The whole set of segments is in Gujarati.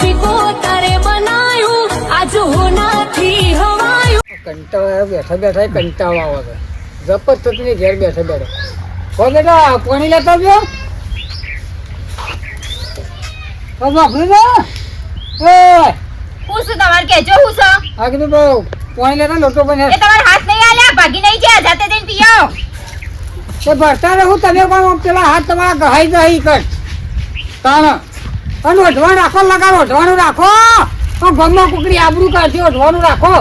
શીખો તારે બનાયું આજ હોનાથી હવાયું. કંટાળો બેઠા બેઠા કંટાળો આવે જપત થતી ઘેર બેઠા બેઠા. હો બેટા પાણી લેતા ગયો તો ને હું શું તમારે કહેજો હું કીધું પાણી લેતા લોટો બને. એ તમારા હાથ નહીં આલ્યા? ભાગી નહીં ગયા? જાતે જઈને પી આવો તે ભરતા રહું તમે પણ પેલા હાથ તમારા ગહાઈ ગઈ કર. તાણ. અને ઓઢવાનું રાખો લગાવો ઓઢવાનું રાખો. તો ગમમાં કુકડી આબરું કાઢી ઓઢવાનું રાખો.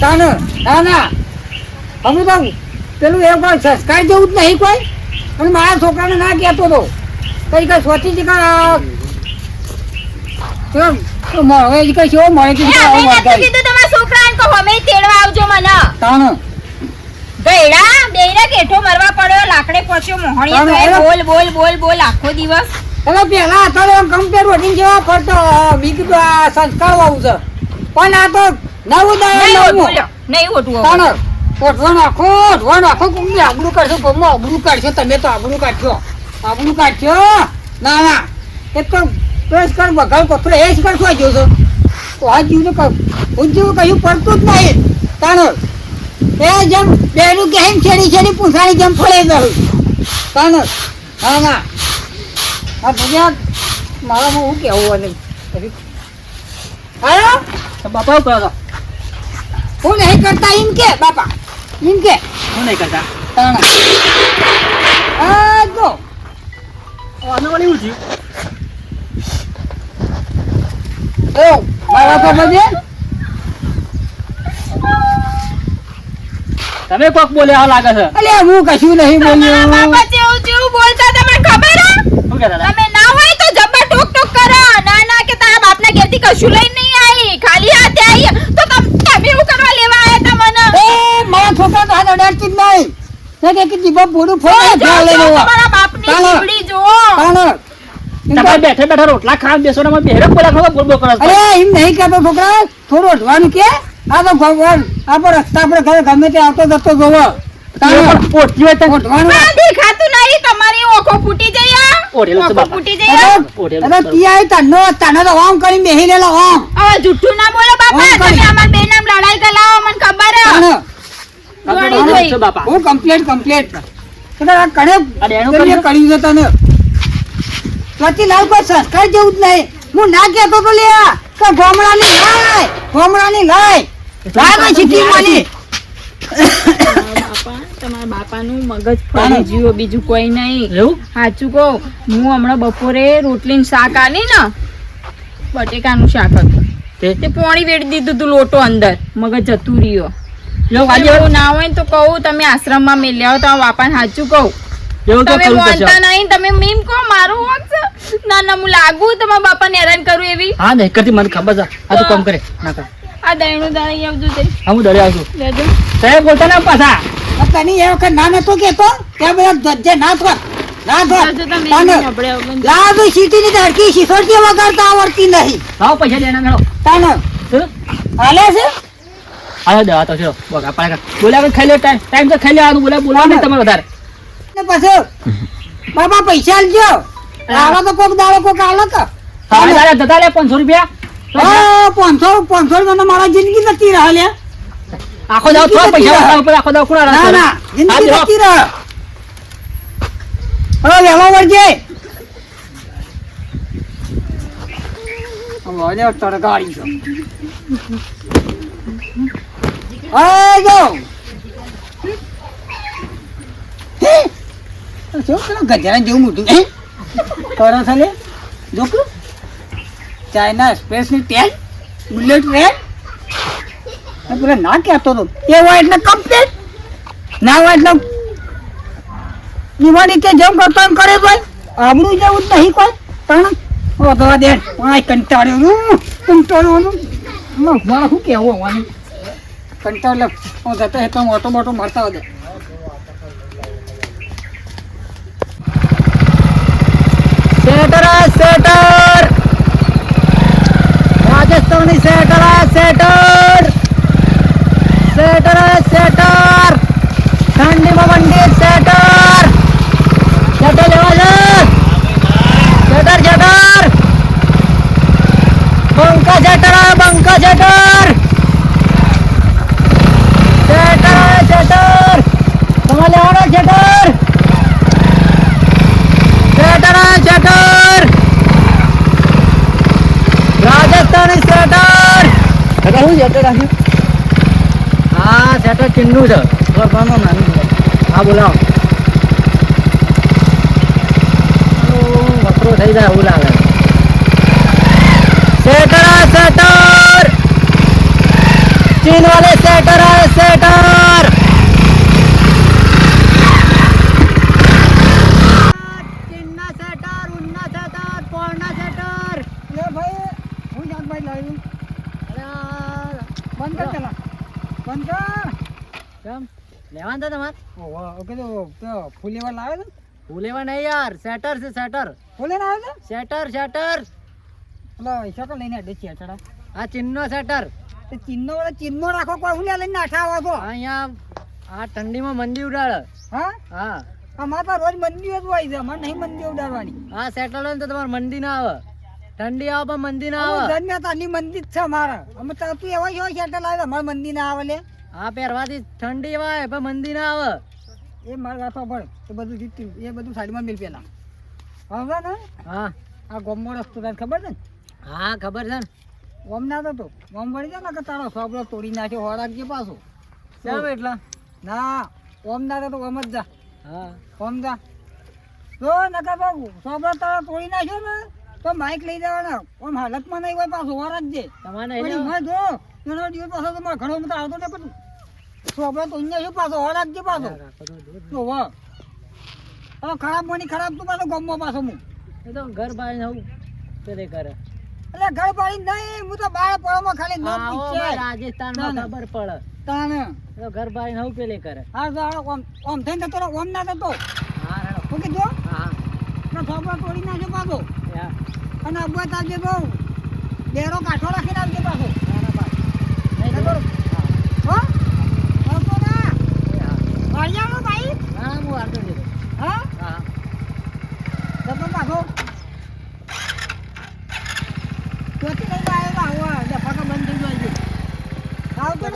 તાણ ના ના અમે તો પેલું એ કોઈ સંસ્કાર જેવું જ નહીં કોઈ. અને મારા છોકરાને ના કહેતો તો. કઈ કઈ હવે કઈ કેવો મળે કીધું તમારા છોકરાને કહો અમે તેડવા આવજો મને. તાણ. ગયડા બેયડા કેઠો મરવા પડ્યો લાકડે પહોંચ્યો મોહણીએ બોલ બોલ બોલ બોલ આખો દિવસ. એટલે પેલા હતો એમ કમ્પેર વધી જેવા ફરતો બીજું સંસ્કાર વાળું છે. પણ આ તો નવું નહીં ઓટવું નવું નહીં ઓટવું તાણ હવે. ઓઠવા નાખો ઓઠવા નાખો કોમની આબરૂ કાઢશો કોમમાં આબડું કાઢશો તમે તો આબડું કાઢશો. આબડું કાઢશો? ના ના. એ તો પ્રેસ કર બગાડ પત્ર એ જ કરશો જો છો? આ જીવને હું જેવું કહ્યું પડતું જ નહીં. તાણ એ જેમ બેનું કે એમ છેડી છેડી પૂછાણી જેમ ફળે ગયું તાણ હા ના. હા ભૈયા મારામાં હું કેવું અને હા બાપા કરો હું નહીં કરતા એમ કે બાપા. એમ કે. હું નહીં કરતા? આ જો. આને વળી એવું ઓ મારા તો બધે તમે કોક બોલે આવા લાગે છે. અલે હું કશું નહીં બોલ્યો. બાપા જેવું જેવું બોલતા કહેતા હતા તમે ના હોય તો જબ્બા ટોક ટોક કરો. ના ના કે તારા બાપના ઘેરથી કશું લઈને નહીં આવી. ખાલી હાથે આવી. તો તમ- તમે એવું કરવા લેવા આવ્યા તા મને? એ મારા છોકરા તો હાથ અડાડતી જ નહીં. ને કે કે જીભ બોડું ફોડે જા લઈને જો, તમારા બાપની. જીવડી જો. એમ તમે બેઠે બેઠા રોટલા ખાવા બેસો ને બેરે બોલા ખાવા બોલ બોલ કરો. અરે એમ નહીં કરતો છોકરા. થોડું અઢવાનું કે? આ તો ભગવાન આપણે રસ્તા પર ઘરે ગમે તે આવતો જતો જોવો. દેખાતું નહીં. તમારી ઓખો ફૂટી જઈ આ. ઓખો ફૂટી જઈ આ. અરે ઓઢેલું તનો તનો તો ઓમ કરી બેહી લેલો ઓમ. હવે જુઠ્ઠું ના બોલો બાપા. તમે અમાર બે નામ લડાઈ કરાવો મને ખબર હે. હું કમ્પ્લેટ કમ્પ્લેટ કણે અરે એનું પેલું એ કર્યું? કર્યું છે કોઈ સંસ્કાર જેવું જ નહીં. હું ના કહેતો તો લે કે ગોમડાની લાય ગોમડાની લાય. લાય ભાઈ સિટી માની તમારા બાપાનું મગજ ફરી જીવો બીજું કોઈ નહીં. સાચું કહું હું હમણાં બપોરે રોટલીનું શાક આલી ને બટેકાનું શાક હતું તે? પોણી વેડી દીધું તું લોટો અંદર. મગજ જતું રહ્યો. એવું ના હોય તો કહું તમે આશ્રમમાં મેલ્યા હો તો બાપાને સાચું કહું. તમે બોલતા નહીં તમે મીમ કહો મારું હોત ના ના હું લાગુ તમારા બાપાને હેરાન કરું એવી. હા નહીં કરતી મને ખબર છે. આ તો કામ કરે. ના કર. આ દહીણું દઈ આવજો તે. હું દરે આવજો લેજો. સાહેબ બોલતા ના પાછા. તને એ વખત ના નતો કેતો ત્યાં બધા ધજ્જે ના થો ના વગર. તો સિટી ની ધડકી શીખડતી વગાડતા આવડતી નહીં. લાવો પૈસા દેના મેળો. તાને. હાલે છે? હા દેવા તો ચલો બગા પાડે બોલ્યા વગર ખાઈ લે ટાઈમ તો ખાઈ નહીં તમારે વધારે. ને પછી બાપા પૈસા આલજો આવા તો કોક દાડો કોક આલો કે હા દાદા જતા લે પાંચસો રૂપિયા. ઓ પાંચસો રૂપિયા મને મારા જિંદગી નથી રહ્યા લ્યા આખો દાવ થોડા પૈસા વાળા ઉપર આખો દાવ કોણ ના ના જિંદગી નથી રહે. હવે વહેલો વળજે. હવે તડગાડી છો. હવે જો? શું પેલો ગજરાન જેવું મોટું હે? કરો છે લે. જો કે ચાઇના એક્સપ્રેસની ટ્રેન બુલેટ ટ્રેન. પેલા ના કહેતો તો એ હોય એટલે કમ્પ્લીટ ના હોય એટલે દિવાળી કે જેમ કરતો એમ કરે ભાઈ. આબડું જેવું જ નહીં કોઈ. પણ વધવા દે. પાંચ કંટાળ્યો કંટાળ્યો મારે શું કહેવું હોવાનું કંટાળ હું જતા હેતો મોટો મોટો મળતા હોય sweater sweater Rajasthani sweater sweater sweater sweater. ઠંડીમાં મંડી સેટર. સેટર લેવા છે સેટર સેટર બંકા સેટર બંકા સેટર. Sweater sweater. તમારે લેવાનો sweater? Sweater sweater. Rajasthani sweater. શું સેટર રાખ્યું ટ્રેક્ટર ચીનનું છે. ભરવાનું નાનું હા, બોલાવો. વકરો થઈ જાય એવું લાગે. સેટરા સેટર ચીન વાળે સેટર સેટર લેવાનું તો તમારે? ઓહો ઓકે તો તો ફૂલેવા લાવે છે? ફૂલેવા નહીં યાર સેટર છે સેટર. ફૂલે ના આવે છે? Sweater sweater. એટલે શકલ લઈને અડે છે ચડા આ ચિન્નો સેટર. તે ચિન્નો વાળા ચિન્નો રાખો કોઈ હું લઈને આઠા વાગો અહીંયા આ ઠંડીમાં મંદી ઉડાડે. હા? હા. અમાર તો રોજ મંદી જ હોય છે અમારે નહીં મંદી ઉડાડવાની. આ હોય ને તો તમારે મંદી ના આવે. ઠંડી આવે પણ મંદી ના આવે. ધન્ય તાની મંદી જ છે અમારે. અમે તો તું એવા હોય સેટર લાવે અમારે મંદી ના આવે લે. હા પહેરવાથી ઠંડી હોય પણ મંદી ના આવે. એ માર રાખવા પડે એ બધું જીત્યું એ બધું સાઈડમાં મિલ પેલા. હવે ને હા. આ ગોમો રસ્તો તને ખબર છે ને? હા ખબર છે ને. ઓમ ના તો ઓમ વળી જાય ને કે તારો સોબળો તોડી નાખ્યો હોરાક જે પાછો. કેમ એટલા? ના ઓમ ના તો ઓમ જ જા. હા. ઓમ જા. જો નકા બાબુ સોબળો તારો તોડી નાખ્યો ને તો માઇક લઈ જવાના ઓમ હાલતમાં નહીં હોય પાછો હોરાક જે તમારે જો એનો દિવસ પાછો તો ઘણો બધો આવતો ને બધું તો અહીંયા શું પાછો? જે પાછો. તો વાહ હવે. ખરાબ મની ખરાબ તું પાછો ગમવા પાછો હું. એ તો ઘર બહાર હું તે કરે એટલે ઘર પાડી નહીં હું તો બાર પડોમાં ખાલી આવો પૂછે. રાજસ્થાનમાં ના, ના. ખબર પડે. તાને એ તો ઘર બહાર હું પેલે કરે હા તો હાલો, ઓમ ઓમ થઈને તો ઓમ ના જતો હા હેડો. ઓકે જો હા તો થોપડો તોડી નાખજો પાછો. અને અબુઆ તાજે બહુ. બેરો કાઠો રાખી નાખજે પાછો નહીં જતો રહો. હો આવતો ના હા વાળિયાનો ભાઈ? હા હું વાંધો નહીં. હા? હા. જતો પાછો ત્યાંથી લઈને આવ્યો આવો ડફાકા બંધ થઈ જાય. છે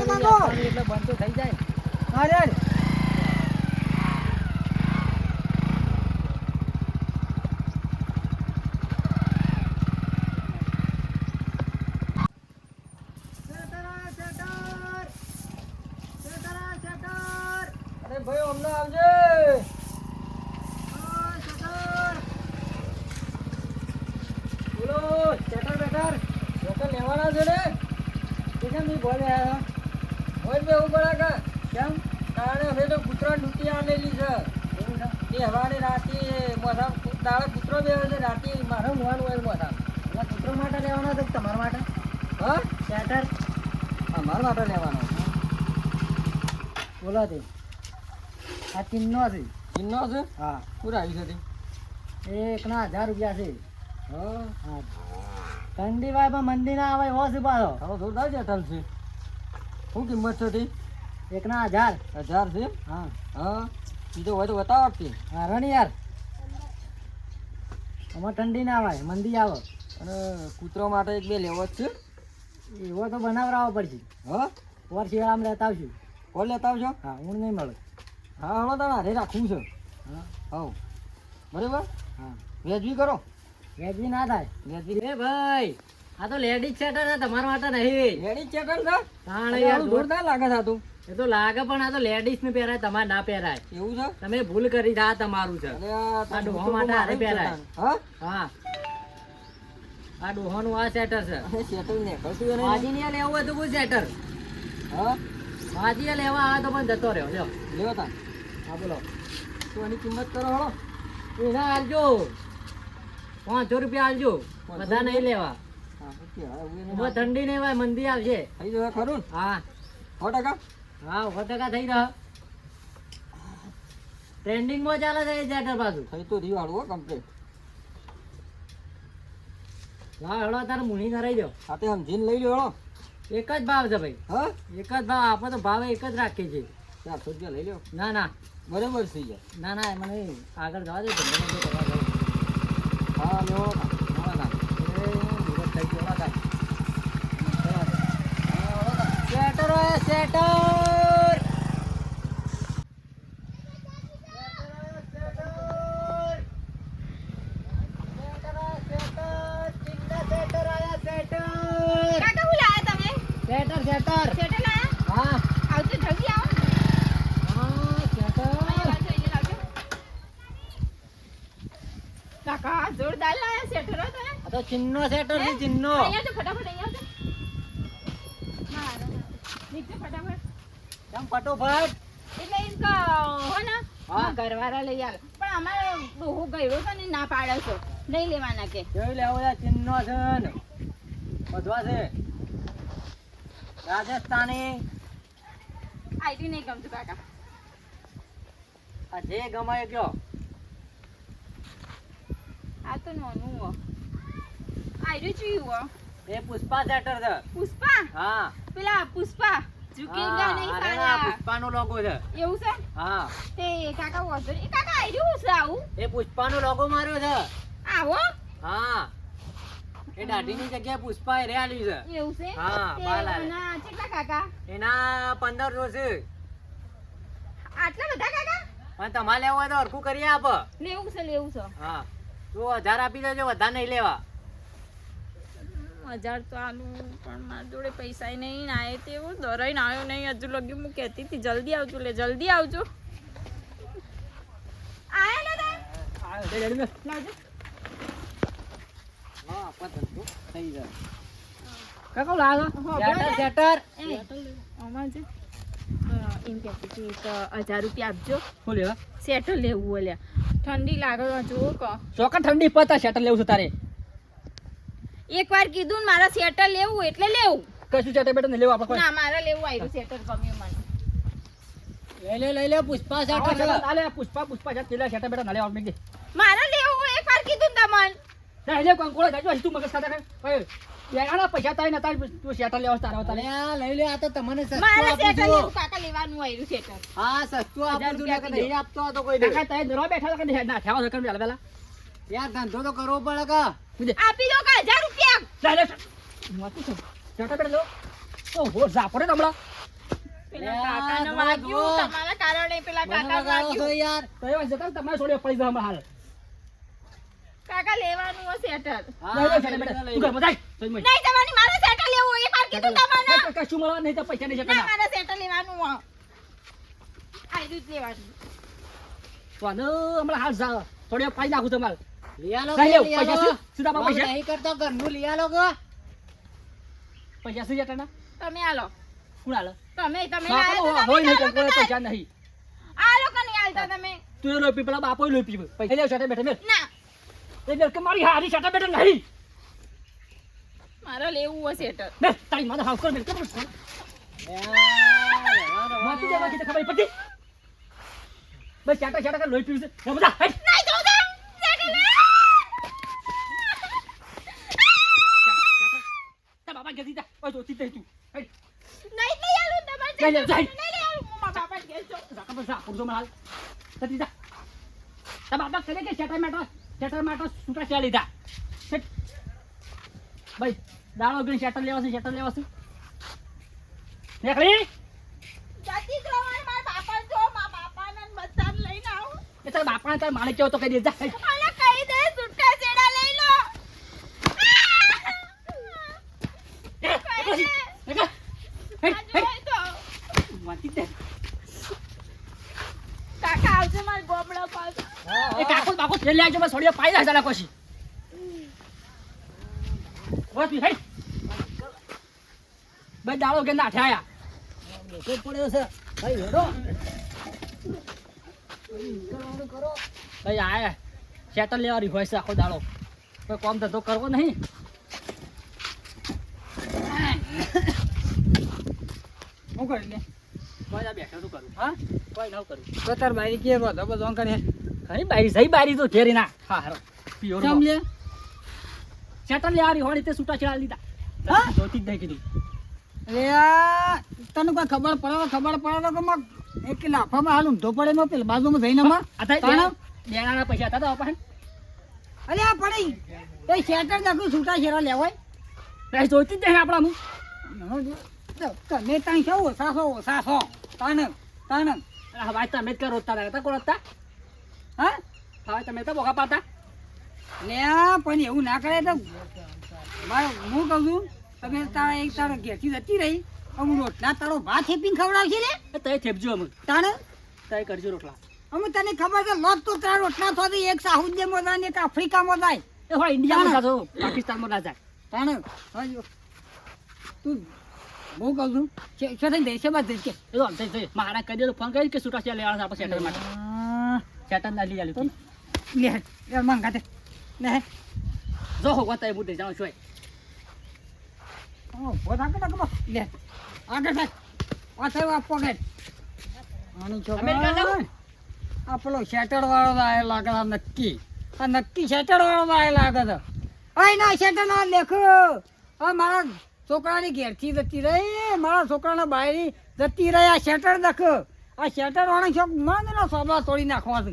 નહીં એટલે બંધ તો થઈ જાય. અરે ભાઈ અમને આવજે બોલો ચેટર બેટર ચેટર લેવાના છે ને તે કેમ નહીં બોલે આયા હોય બે હું બરાબર કેમ તાણે હવે તો કૂતરા ડૂટી આલેલી છે એ હવારે રાતે મોઢા કૂતરો બે છે રાતે મારે મોવાનું હોય મોઢા એટલે કૂતરો માટે લેવાનો છે તમારા માટે? હા? અમારા માટે લેવાનો બોલો તે આ ચિન્નો છે. ચિન્નો છે? હા. પૂરા આવી છે એકના હજાર રૂપિયા છે. હા? ઠંડી વાય પણ મંદી ના આવે હોશ છે પાછો. હવે જોરદાર જેટલ છે. શું કિંમત છે તી? એકના હજાર. હજાર છે? હા. હા. બીજો હોય તો બતાવો આપતી હા રણ યાર આમાં ઠંડી ના આવે મંદી આવે. અને કૂતરો માટે એક બે લેવો જ છે. એવો તો બનાવરાવો પડશે. હા? ઓર શિયાળામાં લેતા આવશું. ઓર લેતા આવશો? હા હું નહીં મળે. હા હળો તારે હારે રાખવું છે. હા. હવ. બરાબર? હા. વેજબી કરો. વેજબી ના થાય. વેજબી એ ભાઈ આ તો લેડીઝ ચેટર છે તમારા માટે નહીં. લેડીઝ ચેટર છે? તાણે યાર જોરદાર લાગે છે તો. એ તો લાગે પણ આ તો લેડીઝ ને પહેરાય તમારે ના પહેરાય. એવું છે? તમે ભૂલ કરી આ તમારું છે. આ ડોહો માટે આરે પહેરાય. હા? આ ડોહો નું આ સેટર છે. સેટર ને કશું માજી ને લેવું હોય તો કોઈ સેટર હા? માજી લેવા આ તો પણ જતો રહ્યો લ્યો. લ્યો તા હા બોલો. તો એની કિંમત કરો હળો એના આલજો. પાંચસો રૂપિયા આલજો. બધા નહીં લેવા. ઠંડી નહીં હોય મંદી આવશે ખરું હા. સો ટકા? હા સો ટકા થઈ રહ્યો ટ્રેન્ડિંગમાં ચાલે છે એ જેટર પાછું થઈ તો રહ્યું હાડવું કમ્પ્લીટ હા હળો તારે મુની કરાઈ દો. સાથે સમજીને લઈ લો એક જ ભાવ છે ભાઈ. હા? એક જ ભાવ આપણે તો ભાવ એક જ રાખીએ છીએ. ચારસો રૂપિયા લઈ લો ના ના. બરાબર થઈ જાય ના ના મને આગળ જવા દે હા લેવો હા ના એ દિવસ થઈ ગયો ના કાંઈ. શેટર શેટર લાયા હા આવજો જલ્દી આવો હા શેટર અહીંયા લાવજો, અહીંયા લાવજો. કાકા જોરદાર લાયા શેટર હો તમે આ તો ચિન્નો શેટર છે ચિન્નો અહીંયા તો ફટાફટ અહીંયા નીચે ફટાફટ. તમ ફટોફટ? એટલે કહો. હો ને? હા. ઘરવાળા લઈ આવે. પણ અમારે બહુ ગયો છે ને ના પાડે છો. નહીં લેવાના કે. જોઈ લેવો યાર ચિન્નો છે ને. બધવા છે. રાજસ્થાની. આઈટી નહીં ગમતું કાકા. આ જે ગમાય કયો? આ તો નાનું આઈડી ચીયું એ પુષ્પા શેટર છે. પુષ્પા? હા. પેલા પુષ્પા. ઝુકેગા નહીં હા, અરે ના, સાલા પુષ્પાનો લોગો છે. એવું છે? હા. તે કાકા વાંધો એ કાકા આઈડી છે આવું? એ પુષ્પાનો લોગો માર્યો છે. આવો? હા. એ દાઢીની જગ્યાએ પુષ્પા એ રેલી છે. એવું છે? હા, તે બાલ કેટલા કાકા? એના પંદરસો છે. આટલા બધા કાકા? પણ તમારે લેવું હોય તો હરખું કરી આપ. લેવું છે લેવું છે. હા. તો હજાર આપી દેજો વધારે નહીં લેવા. હજાર તો આલું પણ મારા જોડે પૈસા નહીં ના આવે તેવું દરાઈને આવ્યો નહીં હજુ લગ્યું હું કહેતી હતી જલ્દી આવજો લે જલ્દી આવજો હજાર રૂપિયા આપજો શું સેટર લેવું ઠંડી લાગે જો ઠંડી પતા શેટર લેવું છે તારે એકવાર કીધું ને મારા સેટર લેવું એટલે લેવું. કશું શેટર બેટર લેવું આપણે ના મારે લેવું આવ્યું સેટર ગમ્યું મને. લઈ લે લઈ લે પુષ્પા આવા શેટર શેટર છે. ના લે પુષ્પા પુષ્પા શેટર પેલા શેટર બેટર ના લેવા મેં મારે લેવું એકવાર કીધું ને તમને. ના લે કંકોળો જાજો તું મગજ ખાતા પૈસા તાઈ નતા તું લેવા તારે તારે. લઈ લે આ તો તમને સસ્તું મારે સેટર લેવું કાકા લેવાનું આવ્યું સેટર હા સસ્તું આપું નહીં આપતો કોઈ દરો બેઠા ના ઠેવા કર યાર ધંધો તો કરવો પડે કા? આપી દો કા હજાર રૂપિયા. ચાલે લે માતું છે બેટર લો. ઓ હો ઝાપડે તમલા પેલા કાકાને વાગ્યું તમારા કારણે પેલા કાકા વાગ્યું. યાર. તો એવા જતા તમારે છોડ્યો પડી જાય હાલ કાકા લેવાનું સેટર હા, તું ઘરમાં જાય નહીં તમારી મારે સેટર લેવું એકવાર કીધું તમને કશું મળવા નહીં તો પૈસા નહીં શેટર ના મારે સેટર લેવાનું તો હમણાં હાલ જા. થોડી પાઈ નાખું તમારે. લઈ લેવું, લઈ પૈસા શું? શું તારા પૈસા? નહીં કરતો ઘરનું લઈ આલો કો? પૈસા શું શેટરના તમે આલો. કોણ હાલે તમે તમે તો હોય તમે નહીં આલો કોઈ કદાચ. પૈસા નહીં. આલો કે આલતા તમે? તું એ લોપી પેલા બાપો લોપી પૈસા લેવ શેટર બેઠા મેલ. ના. એ બેલ કે મારી હારી શેટર બેઠા નહીં. મારે લેવું હોય સેટર. બે તારી માથે હાફ કર મેલ. કેમ માથું દેવા કીધું ખબર પડી બસ શેટર શેટર કર લોહી પીવું છે. બધા હેટ. નહીં તો દે સેટર લે તારા બાપા ઘેર જા ઓય જોતી દે તું. નહીં લઈ આલું તમારે. નહીં લઈ આલું મારા બાપા ઘેર જાઉં. જા કબર જા પુરજો માલ જતી જા તારા બાપા કરે કે શેટર મેટર શેટર મેટર છૂટા છે લીધા. ભાઈ દાડો ગઈ શેટર લેવા છે શેટર લેવા છે નીકળી જતી જ મારા બાપા જો મારા બાપાને બધાને લઈને આવું એ તારા બાપાને તારા માલિક કેવો તો કહી દે જા હેટ. અને કહી દે છૂટા છેડા લઈ લો એ, કહી નીકળ. દે. નીકળ. હેટ, આ હેટ. જોઈ તો. વાંચી દે. કાકા આવશે મારા ગોબડા પાસે એ તેલ લેજો બસ થોડી પાઈ દે જરા કોશી બસ બી હેટ. બે દાળો કે ના આયા બેઠો પડ્યો છે ભાઈ હેડો ભાઈ આયા ચેતર લેવાની હોય છે આખો દાડો. કોઈ કામ ધંધો કરવો નહીં. શું કરી લે. કોઈ આ બેઠો તું કરું? હા? કોઈ ન કરું. તો તાર ભાઈ કે બધો બધો કરે ખરી બારી જઈ બારી તો ઘેરી ના હા હારો. પ્યોર કેમ લે? શેટર લેવાની હોય તે છૂટા છેડા લીધા. હા? જોતી જ નહીં કીધું. અરે તને કોઈ ખબર પડે ખબર પડે તો એક લાફામાં હાલ ઊંધો પડે માં પેલા બાજુમાં જઈને માં આ થાય પૈસા હતા તો આપણે અરે આ પડી. એ શેટર દાખલું છૂટા છેડા લેવાય પ્રાઇસ જોઈતી જ નહીં આપણા તમે ત્યાં છો ઓછા છો ઓછા છો તાણ. તાણ હવે તમે જ કરો તારા હતા કોણ હતા? હા હવે તમે તો બોકા પાતા લે પણ એવું ના કરે તો મારે હું કહું છું તમે તારા એક તારો ઘેરથી જતી રહી હું રોટલા તારો ભાત હેપીને ખવડાવશે ને તય થેપજો અમે તાણે તય કરજો રોટલા અમે તને ખબર છે લોટ તો તારા રોટલા થોડી એક સાઉદીમાં જાય ને એક આફ્રિકામાં જાય એ હોય ઇન્ડિયામાં જાતો પાકિસ્તાનમાં ના જાય તાણે તું હું કહું છું છે છે દેશે બાદ દેશે મારા કરી દે ફોન કરી કે છૂટા છે લેવાના આપણે સેટર માટે સેટર ના લઈ આલ્યું લે લે મંગા દે લે જો હોવા તય હું દઈ જાઉં છું ઓ બોધા કે નકમો લે આગળ થાય આ થયો આ પોકેટ આની જાઉં? આ પેલો શેટર વાળો તો આયો લાગે છે આ નક્કી આ નક્કી શેટર વાળો તો આયો લાગે છે અય ના શેટર ના લેખો આ મારા છોકરાની ઘેરથી જતી રહી મારા છોકરાના બાયરી જતી રહી આ શેટર દેખ આ શેટર વાળો શોખ મને ના સોબા તોડી નાખવા છે.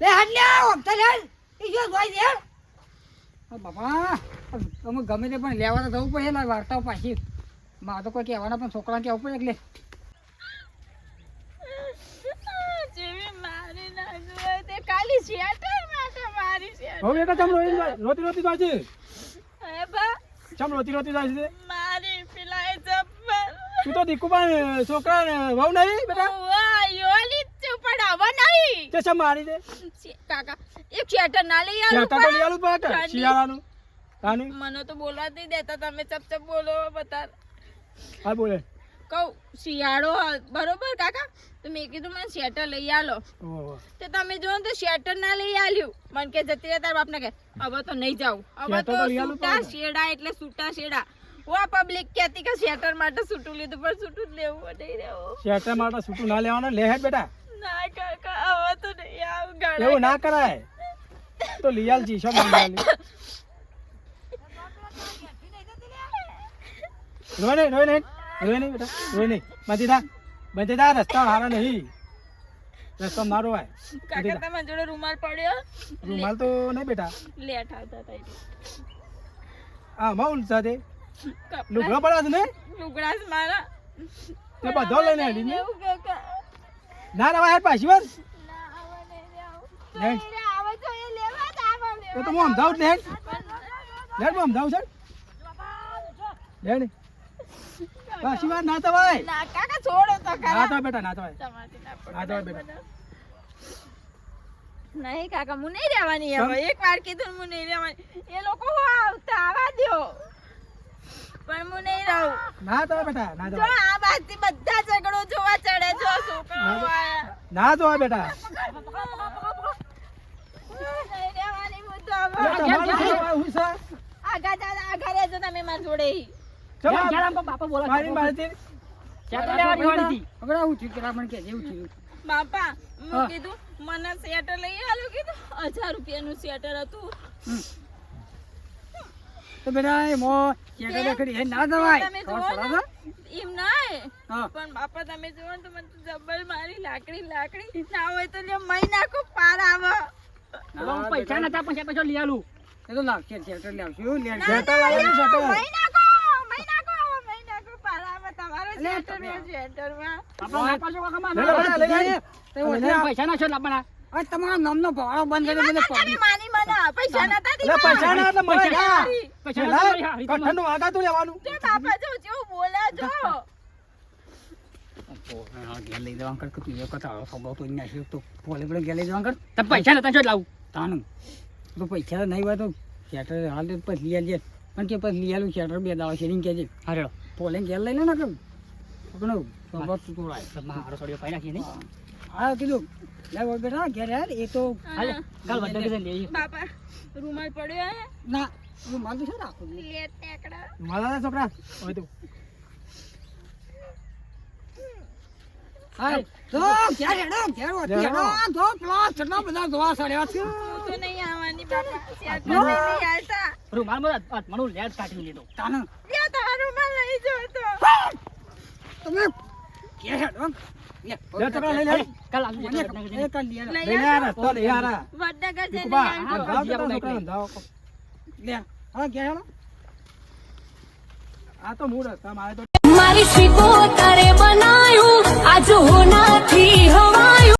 લે હાડ લે ઓક્ટર હેડ જો જોઈ દે બાપા અમે ગમે તે પણ લેવા તો જવું પડે ને વાર્તાઓ પાછી. મારે તો કોઈ કહેવાના પણ છોકરા કહેવું પડે એટલે. હવે એક ચમ રોતી રોતી જાય છે. ચમ રોતી રોતી જાય છે? મારી તું તો દીકુબા છોકરા વહુ નહીં બેટા વાહ યોલી જ પણ હવે નહીં તે મારી દે. કાકા એક શેટર ના લઈ આલું શેટર તો લઈ આલું પડે શિયાળાનું. કાની મને તો બોલવા નહીં દેતા તમે ચપ ચપ બોલો બતા હા બોલે. કહું શિયાળો બરોબર કાકા? તો મેં કીધું મને શેટર લઈ આલો. તો તમે જો ને તો શેટર ના લઈ આલ્યું. મને કે જતી રહ્યા તાર બાપને કે હવે તો નહીં જાઉં. હવે તો પડે. શેડા એટલે સૂટા શેડા. વા પબ્લિક કહેતી કે શેટર માટે સૂટું લીધું પણ સૂટું જ લેવું નહીં રહેવું શેટર માટે સૂટું ના લેવાનું. લે બેટા. ના કાકા હવે તો નહીં આવું ગાડા એવું ના કરાય. તો લિયાલ જી શું લઈ રોય નહીં રોય નહીં રોય નહીં બેટા રોય નહીં. બંધી થા બંધી દા રસ્તા હારા નહીં. રસ્તો મારો હોય. કાકા તમારા જોડે રૂમાલ પડ્યો? રૂમાલ તો નહીં બેટા. લેટ આવતા હતા આ માઉલ સાથે લુગડા પડ્યા છે ને? લુગડા મારા. તે બધો લઈને આલી ને. કાકા. ના પાછી ના આવે નહીં જાઉં. તો હું સમજાવું ને હેડ. આવે. હું સમજાવું સર લેડ પાછી વાર ના થવાય. ના કાકા છોડો તો ના. થવાય બેટા ના થવાય. ના થવાય બેટા. નહીં કાકા હું નહીં રહેવાની હવે. એક વાર કીધું હું નહીં રહેવાની. એ લોકો આવતા આવા દ્યો. પણ હું નહીં રહું ના થવાય બેટા ના જો આ બાજથી બધા ઝઘડો જોવા ચડે જો છોકરાઓ આયા. ના જો બેટા. હું તો? હું? આગા જા આગા રહેજો તમે મારી જોડે ચલો, બાપા બોલા મારી મારીથી સેટર લેવાની વાળી હતી. હવે આવું પણ કે જેવું થયું. બાપા મેં કીધું મને સ્વેટર લઈ આલો કીધું. હજાર રૂપિયાનું સ્વેટર હતું. તો બેટા એ મો શેટર દેખડી હે ના દવાય તમે જુઓ એમ ના પણ બાપા તમે જુઓ તો મને તો મારી લાકડી લાકડી ના હોય તો લે મહી નાખો પાર આવે પૈસા નતા પણ સેટર લઈ આલું એ તો લાવશે શેટર લાવશું લે જતા લાવવાનું શેટર. મહી નાખો મહી નાખો મહી નાખો પાર આવે તમારો લે, માં તમે. સ્વેટરમાં બાપા ના પાછો કાકા લે. તો ઓછા આ- લાવવાના આ તમારા નામનો ભાવ બંધ કરી મને મને પૈસા નતા દીધા. પૈસા ના એટલે મળે પૈસા ના. પૈસા હા, રીતમાં. કઠણનું આઘાતું લેવાનું. જો બાપા જો જેવું બોલે જો. લઈ કર તું એક તો તો પોલે પેલે ઘેર લઈ કર. તો પૈસા નતા જો લાવું? તાનું તો પૈસા નહીં હોય તો શેટર હાલ તો પછી લઈ આલજે પણ કે પછી લઈ આલું શેટર બે દાવા શેરિંગ કહેજે. હારે પોલે ઘેર લઈ લે ને કર. આપણો સ્વભાવ તું તોડાય મારો સોડિયો પાઈ નાખી નહીં? હા કીધું. લે બેટા ઘેર યાર એ તો હાલે. કાલ બધા કે લઈ બાપા રૂમાલ પડ્યો હે? ના રૂમાલ તો છે રાખો લે ટેકડા. મારા ના છોકરા હવે તો. હાય તો ઘેર હેડો? ઘેર હોતી હેડો. તો પ્લાસ કેટલા બધા જોવા સડ્યા છે. તો નહીં આવવાની બાપા. ત્યાં તો નહીં આવતા. રૂમાલમાં હાથમાંનું લેટ કાઢી લીધો. તાનું લે તારો રૂમાલ લઈ જો તો. તમે મૂળ રસ્તા મારે શીખો તારે બનાયું. આજ હોના